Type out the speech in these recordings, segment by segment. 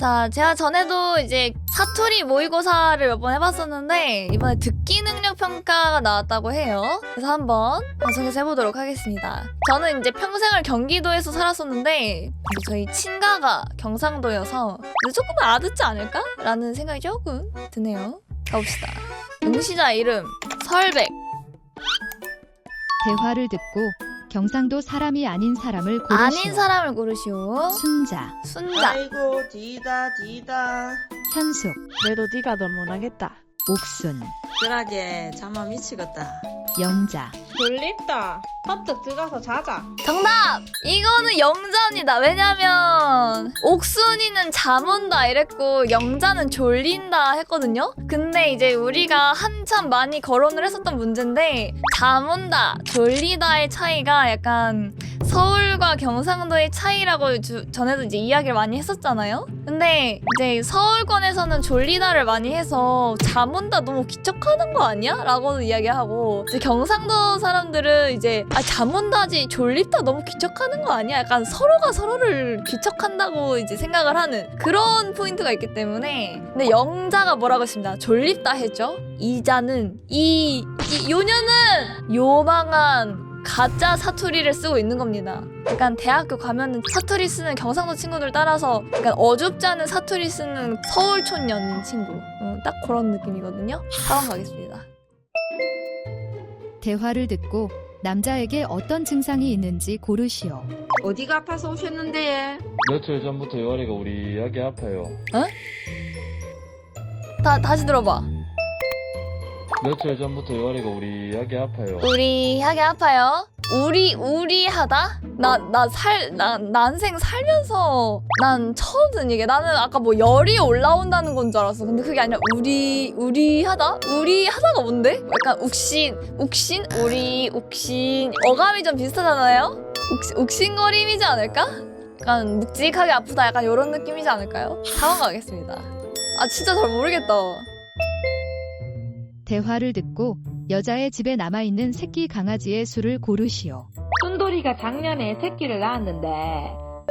자, 제가 전에도 이제 사투리 모의고사를 몇 번 해봤었는데 이번에 듣기 능력 평가가 나왔다고 해요. 그래서 한번 방송에서 해보도록 하겠습니다. 저는 이제 평생을 경기도에서 살았었는데 저희 친가가 경상도여서 조금 알아듣지 않을까? 라는 생각이 조금 드네요. 가봅시다. 응시자 이름 설백 대화를 듣고 경상도 사람이 아닌 사람을 고르시오. 아닌 사람을 고르시오. 순자, 순자 아이고 지다 지다 현숙, 더 못하겠다. 옥순, 그러게 잠만 미치겠다 영자, 졸립다. 퍼뜩 들어가서 자자. 정답! 이거는 영자입니다. 왜냐면 옥순이는 잠 온다 이랬고 영자는 졸린다 했거든요. 근데 이제 우리가 한참 많이 거론을 했었던 문제인데 잠 온다, 졸리다의 차이가 약간 서울과 경상도의 차이라고 주- 전에도 이제 이야기를 많이 했었잖아요. 근데 이제 서울권에서는 졸리다를 많이 해서 잠 온다 너무 기척하는 거 아니야? 라고도 이야기하고 이제 경상도 사람들은 이제 아, 잠 온다지 졸립다 너무 기척하는 거 아니야? 약간 서로가 서로를 기척한다고 이제 생각을 하는 그런 포인트가 있기 때문에 근데 영자가 뭐라고 했습니다. 졸립다 했죠. 이자는 이, 이 요녀는 요망한 가짜 사투리를 쓰고 있는 겁니다. 약간 대학교 가면은 사투리 쓰는 경상도 친구들 따라서 약간 어줍지 않은 사투리 쓰는 서울 촌년 친구. 음, 딱 그런 느낌이거든요. 다음 가겠습니다. 대화를 듣고 남자에게 어떤 증상이 있는지 고르시오. 어디가 아파서 오셨는데? 며칠 전부터 요아리가 우리 약이 아파요. 다 다시 들어봐. 며칠 전부터 요아리가 우리 약이 아파요. 우리 하게 아파요. 우리 우리 하다? 나 나살나 난생 살면서 난 처음 듣는 얘기야. 나는 아까 뭐 열이 올라온다는 건 줄 알았어. 근데 그게 아니라 우리 우리 하다? 우리 하다가 뭔데? 약간 욱신 욱신 우리 욱신 어감이 좀 비슷하잖아요. 욱신, 욱신거림이지 않을까? 약간 묵직하게 아프다 약간 이런 느낌이지 않을까요? 다음 가겠습니다. 아 진짜 잘 모르겠다. 대화를 듣고 여자의 집에 남아있는 새끼 강아지의 수를 고르시오. 순돌이가 작년에 새끼를 낳았는데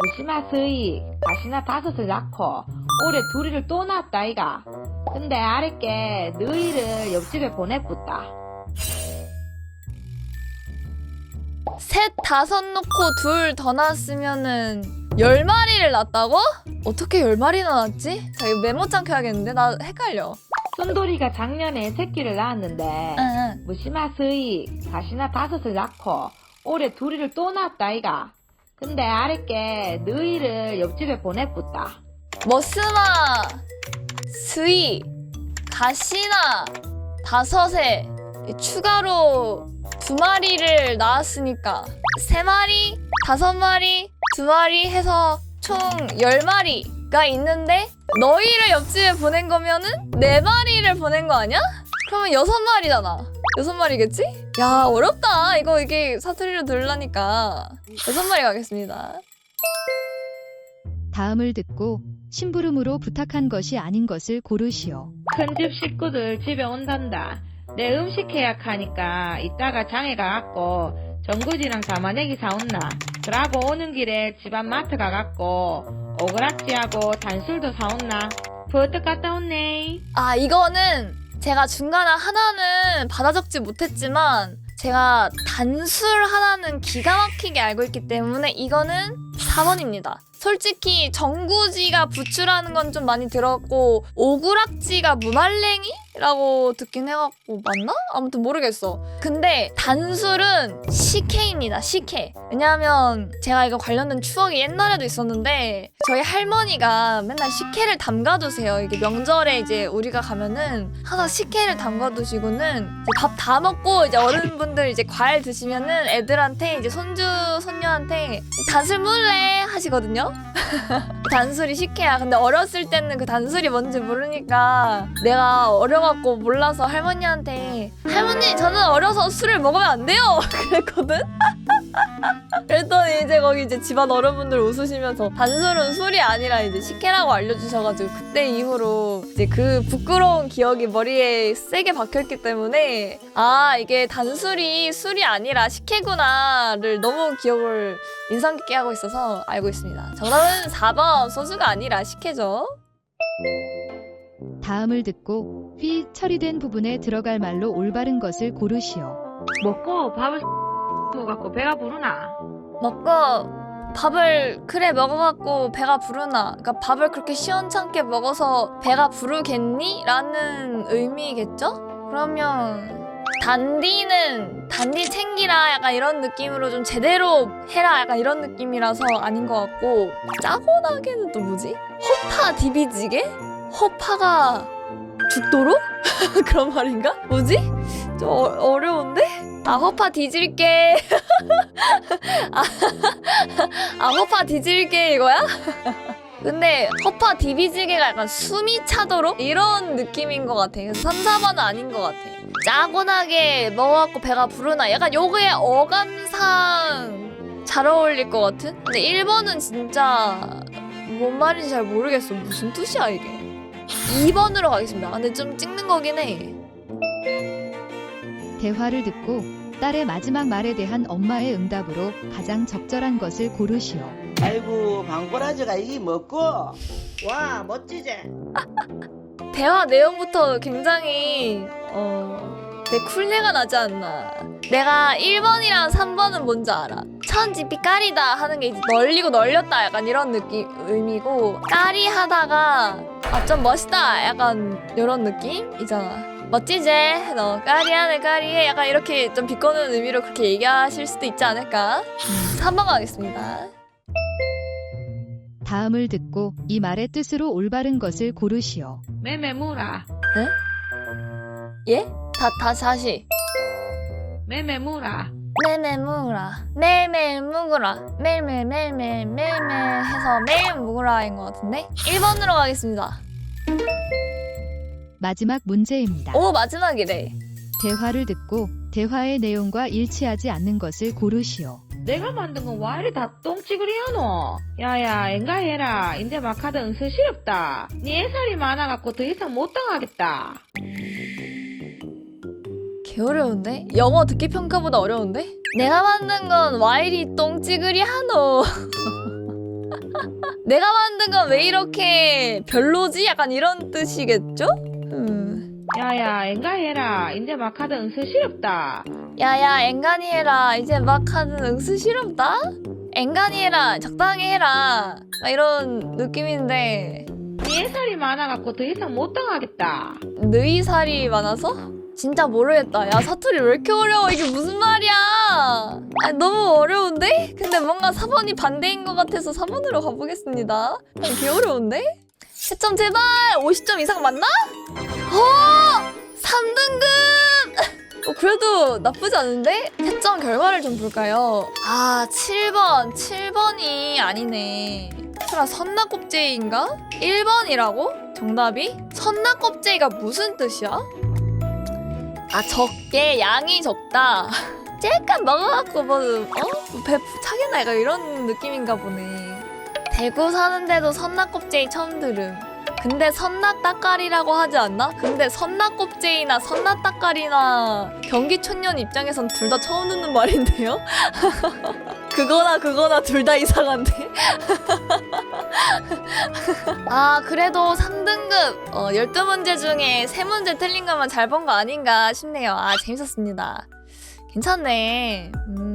무시마 스이 가시나 다섯을 낳고 올해 둘이를 또 낳았다 이가. 근데 아랫게 너희를 옆집에 보내뿌다. 셋 다섯 놓고 둘 더 낳았으면은 열 마리를 낳았다고? 어떻게 열 마리나 낳았지? 자 이거 메모장 켜야겠는데 나 헷갈려. 순돌이가 작년에 새끼를 낳았는데 응, 무시마 스이 가시나 다섯을 낳고 올해 둘이를 또 낳았다 이가. 근데 아랫게 너희를 옆집에 보내뿌다. 머스마 스이 가시나 다섯에 추가로 두 마리를 낳았으니까 세 마리 다섯 마리 두 마리 해서 총 열 마리 가 있는데 너희를 옆집에 보낸 거면은 네 마리를 보낸 거 아니야? 그러면 여섯 마리잖아. 여섯 마리겠지? 야 어렵다. 이거 이게 사투리로 들으려니까 여섯 마리 가겠습니다. 다음을 듣고 심부름으로 부탁한 것이 아닌 것을 고르시오. 큰 집 식구들 집에 온단다. 내 음식 계약하니까 이따가 장에 가갖고 전구지랑 담아내기 사온나. 그러고 오는 길에 집안 마트 가갖고 오그라찌하고 단술도 사온나. 버뜩 갔다 온네. 아 이거는 제가 중간에 하나는 받아 적지 못했지만 제가 단술 하나는 기가 막히게 알고 있기 때문에 이거는 4번입니다. 솔직히 정구지가 부추라는 건 좀 많이 들었고 오구락지가 무말랭이 라고 듣긴 해갖고 맞나? 아무튼 모르겠어. 근데 단술은 식혜입니다. 식혜. 왜냐하면 제가 이거 관련된 추억이 옛날에도 있었는데 저희 할머니가 맨날 식혜를 담가두세요. 이게 명절에 이제 우리가 가면은 항상 식혜를 담가두시고는 밥 다 먹고 이제 어른분들 이제 과일 드시면은 애들한테 이제 손주 손녀한테 단술 물래 하시거든요. 단술이 식혜야. 근데 어렸을 때는 그 단술이 뭔지 모르니까 내가 어려갖고 몰라서 할머니한테 할머니 저는 어려서 술을 먹으면 안 돼요. 그랬거든. 그랬더니 이제 거기 이제 집안 어른분들 웃으시면서 단술은 술이 아니라 이제 식혜라고 알려주셔가지고 그때 이후로 이제 그 부끄러운 기억이 머리에 세게 박혔기 때문에 아 이게 단술이 술이 아니라 식혜구나를 너무 기억을 인상 깊게 하고 있어서 알고 있습니다. 정답은 4번 소주가 아니라 식혜죠. 다음을 듣고 휘 처리된 부분에 들어갈 말로 올바른 것을 고르시오. 먹고 밥을 먹었고 배가 부르나? 먹고 밥을 그래 먹어갖고 배가 부르나 그러니까 밥을 그렇게 시원찮게 먹어서 배가 부르겠니? 라는 의미겠죠? 그러면 단디는 단디 챙기라 약간 이런 느낌으로 좀 제대로 해라 약간 이런 느낌이라서 아닌 것 같고 짜고나게는 또 뭐지? 허파 디비지게? 허파가 죽도록? 그런 말인가? 뭐지? 좀 어, 어려운데? 아 허파 뒤질게 아 허파 뒤질게 이거야? 근데 허파 디비지게가 약간 숨이 차도록 이런 느낌인 것 같아. 그래서 3, 4번은 아닌 것 같아. 짜고나게 먹어갖고 배가 부르나 약간 요거의 어감상 잘 어울릴 것 같은? 근데 1번은 진짜 뭔 말인지 잘 모르겠어. 무슨 뜻이야 이게. 2번으로 가겠습니다. 아, 근데 좀 찍는 거긴 해. 대화를 듣고 딸의 마지막 말에 대한 엄마의 응답으로 가장 적절한 것을 고르시오. 아이고 방꼬라지가 이 먹고 와 멋지지? 대화 내용부터 굉장히 어... 내 쿨내가 나지 않나. 내가 1번이랑 3번은 뭔지 알아? 천지피 까리다 하는 게 이제 널리고 널렸다 약간 이런 느낌 의미고 까리 하다가 아 좀 멋있다 약간 이런 느낌이잖아. 멋지지? 너 까리하네 까리해. 약간 이렇게 좀 비꼬는 의미로 그렇게 얘기하실 수도 있지 않을까? 음, 3번 가겠습니다 다음을 듣고 이 말의 뜻으로 올바른 것을 고르시오. 매매무라. 예? 다, 다 다시 매매무라. 매매 묵으라 매일매일 묵으라 매일매일 매일매일 매일매일 해서 매일 묵으라인 것 같은데 1번으로 가겠습니다 마지막 문제입니다. 오 마지막이래 대화를 듣고 대화의 내용과 일치하지 않는 것을 고르시오. 내가 만든 건 와 이리 다 똥찌그리하노? 야야 엔가 해라. 이제 막 하다 은서시럽다. 니 애살이 많아갖고 더 이상 못 당하겠다. 개 어려운데? 영어 듣기 평가보다 어려운데? 내가 만든 건 와이리 똥찌그리 하노 내가 만든 건 왜 이렇게 별로지? 약간 이런 뜻이겠죠? 음. 야야 엔가 해라. 이제 막 하다 은서시럽다. 야야 앵간히 해라 이제 막 하는 응수 싫었다? 앵간히 해라 적당히 해라 막 이런 느낌인데 니 애살이 많아갖고 더 이상 못 당하겠다. 느이 살이 많아서? 진짜 모르겠다 야 사투리 왜 이렇게 어려워 이게 무슨 말이야 아니, 너무 어려운데? 근데 뭔가 4번이 반대인 것 같아서 4번으로 가보겠습니다 개 어려운데? 채점 제발 50점 이상 맞나? 어! 3등급! 어, 그래도 나쁘지 않은데? 채점 결과를 좀 볼까요? 아, 7번. 7번이 아니네. 설아 선나껍질인가? 1번이라고? 정답이? 선나껍질이가 무슨 뜻이야? 아, 적게, 양이 적다. 쬐깐 먹어갖고 뭐, 어? 배 차겠나? 약간 이런 느낌인가 보네. 대구 사는데도 선나껍질 처음 들음. 근데 선낫따까리라고 하지 않나? 근데 선낫껍질이나 선낫따까리나 경기촌년 입장에선 둘 다 처음 듣는 말인데요? 그거나 그거나 둘 다 이상한데? 아 그래도 3등급 어, 12문제 중에 3문제 틀린 것만 잘 본 거 아닌가 싶네요 아 재밌었습니다 괜찮네 음.